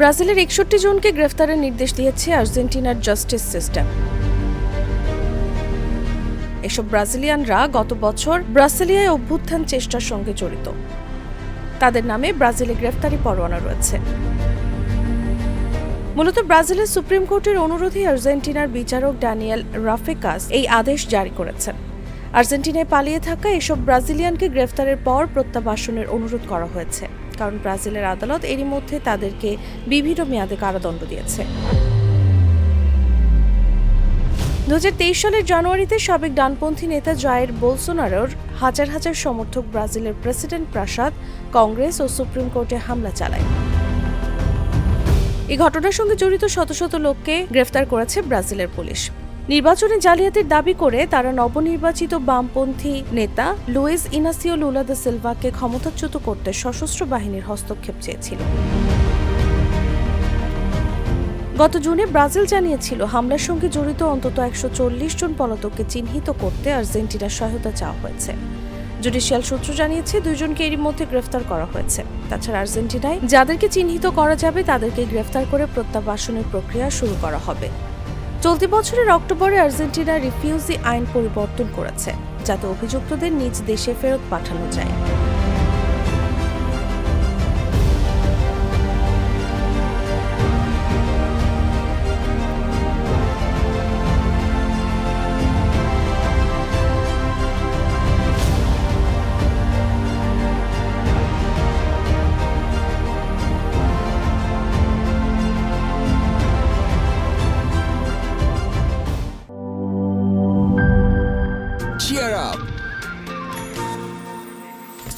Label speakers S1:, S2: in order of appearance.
S1: ব্রাজিলের একষট্টি জনকে গ্রেফতারের নির্দেশ দিয়েছে আর্জেন্টিনার জাস্টিস সিস্টেম। এসব ব্রাজিলিয়ানরা গত বছর ব্রাসিলিয়ায় অভ্যুত্থান চেষ্টার সঙ্গে জড়িত। তাদের নামে ব্রাজিলে গ্রেফতারি পরোয়ানা রয়েছে। মূলত ব্রাজিলের সুপ্রিম কোর্টের অনুরোধে আর্জেন্টিনার বিচারক ড্যানিয়েল রাফেকাস এই আদেশ জারি করেছেন। আর্জেন্টিনায় পালিয়ে থাকা এসব ব্রাজিলিয়ানকে গ্রেফতারের পর প্রত্যাবাসনের অনুরোধ করা হয়েছে। কারণ ব্রাজিলের আদালত এরই মধ্যে তাদেরকে বিভিন্ন মেয়াদে কারাদণ্ড দিয়েছে। দু হাজার তেইশ সালের জানুয়ারিতে সাবেক ডানপন্থী নেতা জায়ের বোলসোনারোর হাজার হাজার সমর্থক ব্রাজিলের প্রেসিডেন্ট প্রাসাদ, কংগ্রেস ও সুপ্রিম কোর্টে হামলা চালায়। এই ঘটনার সঙ্গে জড়িত শত শত লোককে গ্রেফতার করেছে ব্রাজিলের পুলিশ। নির্বাচনে জালিয়াতির দাবি করে তারা নবনির্বাচিত বামপন্থী নেতা লুইস ইনাসিও লুলা দে সিলভাকে ক্ষমতাচ্যুত করতে সশস্ত্র বাহিনীর হস্তক্ষেপ চেয়েছিল। গত জুনে ব্রাজিল জানিয়েছিল, হামলার সঙ্গে জড়িত অন্তত একশো চল্লিশ জন পলাতককে চিহ্নিত করতে আর্জেন্টিনার সহায়তা চাওয়া হয়েছে। জুডিশিয়াল সূত্র জানিয়েছে দুজনকে এরই মধ্যে গ্রেফতার করা হয়েছে। তাছাড়া আর্জেন্টিনায় যাদেরকে চিহ্নিত করা যাবে তাদেরকে গ্রেফতার করে প্রত্যাবাসনের প্রক্রিয়া শুরু করা হবে। চলতি বছরের অক্টোবরে আর্জেন্টিনা রিফিউজি আইন পরিবর্তন করেছে, যাতে অভিযুক্তদের নিজ দেশে ফেরত পাঠানো যায়।